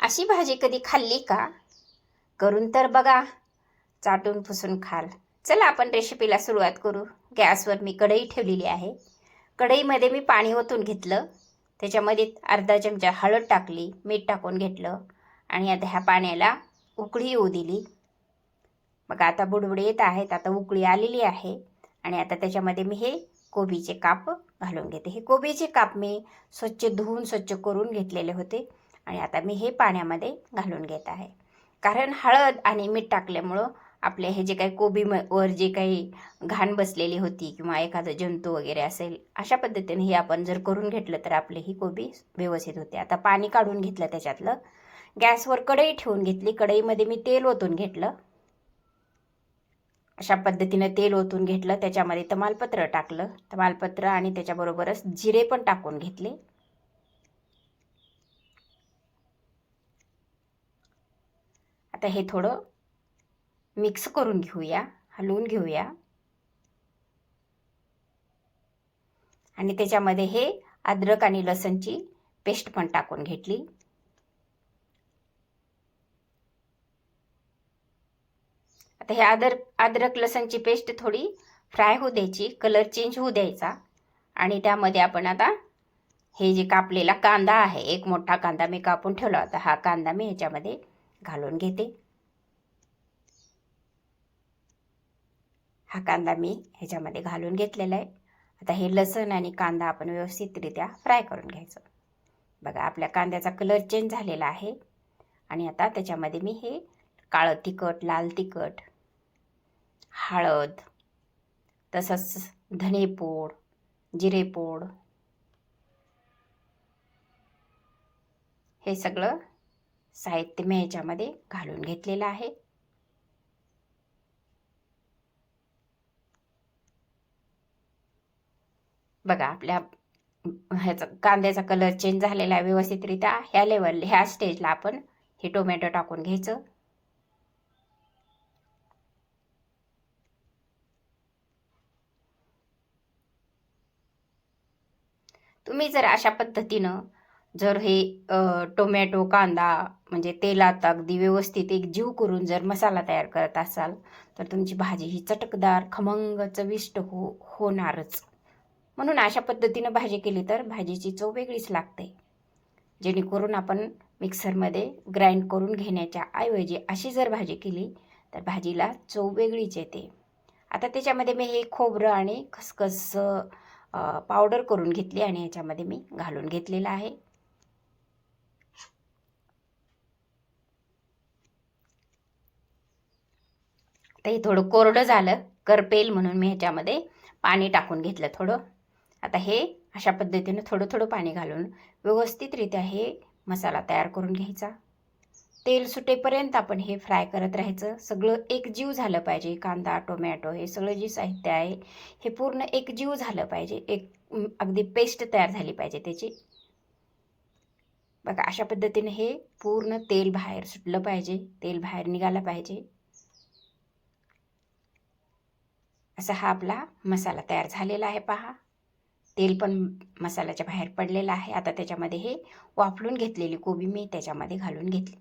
अशी भाजी कधी खाल्ली का? करून तर बघा. चाटून पुसून खाल. चला आपण रेसिपीला सुरुवात करू. गॅसवर मी कढई ठेवलेली आहे. कढईमध्ये मी पाणी ओतून घेतलं. त्याच्यामध्ये अर्धा चमचा हळद टाकली मीठ टाकून घेतलं आणि आता ह्या पाण्याला उकळी येऊ दिली. मग आता बुडबुडे येत आहेत. आता उकळी आलेली आहे. आणि आता त्याच्यामध्ये मी हे कोबीचे काप घालून घेते. हे कोबीचे काप मी स्वच्छ धुवून स्वच्छ करून घेतलेले होते. आणि आता मी हे पाण्यामध्ये घालून घेत आहे. कारण हळद आणि मीठ टाकल्यामुळं आपले हे जे काही कोबीवर जे काही घाण बसलेली होती किंवा एखादं जंतू वगैरे असेल अशा पद्धतीने हे आपण जर करून घेतलं तर आपली ही कोबी व्यवस्थित होते. आता पाणी काढून घेतलं त्याच्यातलं. गॅसवर कढई ठेवून घेतली. कढईमध्ये मी तेल ओतून घेतलं. अशा पद्धतीनं तेल ओतून घेतलं. त्याच्यामध्ये तमालपत्र टाकलं. तमालपत्र आणि त्याच्याबरोबरच जिरे पण टाकून घेतले. आता हे थोडं मिक्स करून घेऊया हलवून घेऊया. आणि त्याच्यामध्ये हे अद्रक आणि लसणची पेस्ट पण टाकून घेतली. आता हे आदर अद्रक लसणची पेस्ट थोडी फ्राय होऊ द्यायची कलर चेंज होऊ द्यायचा. आणि त्यामध्ये आपण आता हे जे कापलेला कांदा आहे एक मोठा कांदा मी कापून ठेवला होता हा कांदा मी ह्याच्यामध्ये घालून घेते. हा कांदा मी ह्याच्यामध्ये घालून घेतलेला आहे. आता हे लसण आणि कांदा आपण व्यवस्थितरित्या फ्राय करून घ्यायचं. बघा आपल्या कांद्याचा कलर चेंज झालेला आहे. आणि आता त्याच्यामध्ये मी हे काळं तिखट लाल तिखट हळद तसंच धनेपूड जिरेपूड हे सगळं साहित्य मी ह्याच्यामध्ये घालून घेतलेलं आहे. बघा आपल्या ह्याचा कांद्याचा कलर चेंज झालेला आहे व्यवस्थितरित्या. ह्या लेवल ह्या स्टेजला आपण हे टोमॅटो टाकून घ्यायचं. तुम्ही जर अशा पद्धतीनं जर हे टोमॅटो कांदा म्हणजे तेलात अगदी व्यवस्थित एक जीव करून जर मसाला तयार करत असाल तर तुमची भाजी ही चटकदार खमंग चविष्ट हो होणारच. म्हणून अशा पद्धतीनं भाजी केली तर भाजीची चव वेगळीच लागते. जेणेकरून आपण मिक्सरमध्ये ग्राइंड करून घेण्याच्या ऐवजी अशी जर भाजी केली तर भाजीला चव वेगळीच येते. आता त्याच्यामध्ये मी हे खोबरं आणि खसखस पावडर करून घेतली आणि याच्यामध्ये मी घालून घेतलेलं आहे. आता हे थोडं कोरडं झालं. करपेल म्हणून मी ह्याच्यामध्ये पाणी टाकून घेतलं थोडं. आता हे अशा पद्धतीनं थोडं थोडं पाणी घालून व्यवस्थितरित्या हे मसाला तयार करून घ्यायचा. तेल सुटेपर्यंत आपण हे फ्राय करत राहायचं. सगळं एकजीव झालं पाहिजे. कांदा टोमॅटो हे सगळं जे साहित्य आहे हे पूर्ण एकजीव झालं पाहिजे. एक अगदी पेस्ट तयार झाली पाहिजे त्याची. बघा अशा पद्धतीने हे पूर्ण तेल बाहेर सुटलं पाहिजे. तेल बाहेर निघालं पाहिजे. असा हा आपला मसाला तयार झालेला आहे पहा. तेल पण मसाल्याच्या बाहेर पडलेलं आहे. आता त्याच्यामध्ये हे वाफलून घेतलेली कोबी मी त्याच्यामध्ये घालून घेतली.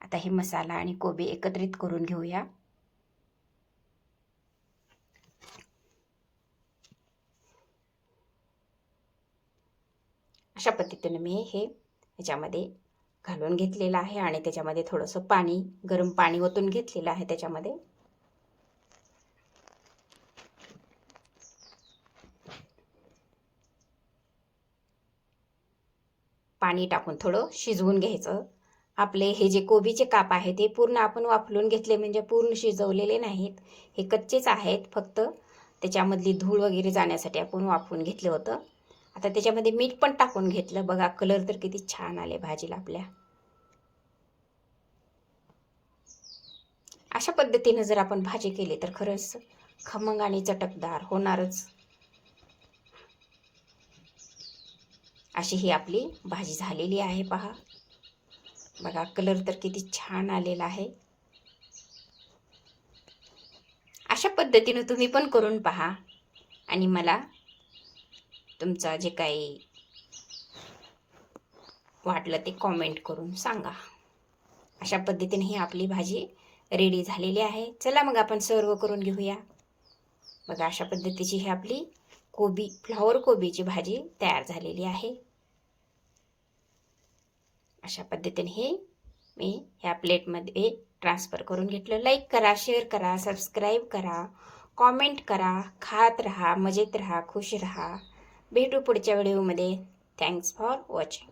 आता हे मसाला आणि कोबी एकत्रित करून घेऊया. अशा पद्धतीने मी हे ह्याच्यामध्ये घालून घेतलेलं आहे आणि त्याच्यामध्ये थोडंसं पाणी गरम पाणी ओतून घेतलेलं आहे त्याच्यामध्ये. पाणी टाकून थोडं शिजवून घ्यायचं. आपले हे जे कोबीचे काप आहेत ते पूर्ण आपण वाफलून घेतले म्हणजे पूर्ण शिजवलेले नाहीत. हे कच्चेच आहेत फक्त. त्याच्यामधली धूळ वगैरे जाण्यासाठी आपण वाफवून घेतलं होतं. आता त्याच्यामध्ये मीठ पण टाकून घेतलं. बघा कलर तर किती छान आले भाजीला आपल्या. अशा पद्धतीनं जर आपण भाजी केली तर खरंच खमंग आणि चटकदार होणारच. अशी ही आपली भाजी झालेली आहे पहा. बघा कलर तर किती छान आलेला आहे. अशा पद्धतीनं तुम्ही पण करून पहा. आणि मला तुमचा जे काही वाटलं ते कॉमेंट करून सांगा. अशा पद्धतीने ही आपली भाजी रेडी झालेली आहे. चला मग आपण सर्व करून घेऊया. बघा अशा पद्धतीची ही आपली कोबी फ्लॉवर कोबीची भाजी तयार झालेली आहे. अशा पद्धतीने हे मी ह्या प्लेटमध्ये ट्रान्सफर करून घेतलं. लाईक करा शेअर करा सबस्क्राईब करा कॉमेंट करा खात राहा मजेत राहा खुश राहा. भेटू पुढच्या व्हिडिओमध्ये थँक्स फॉर वॉचिंग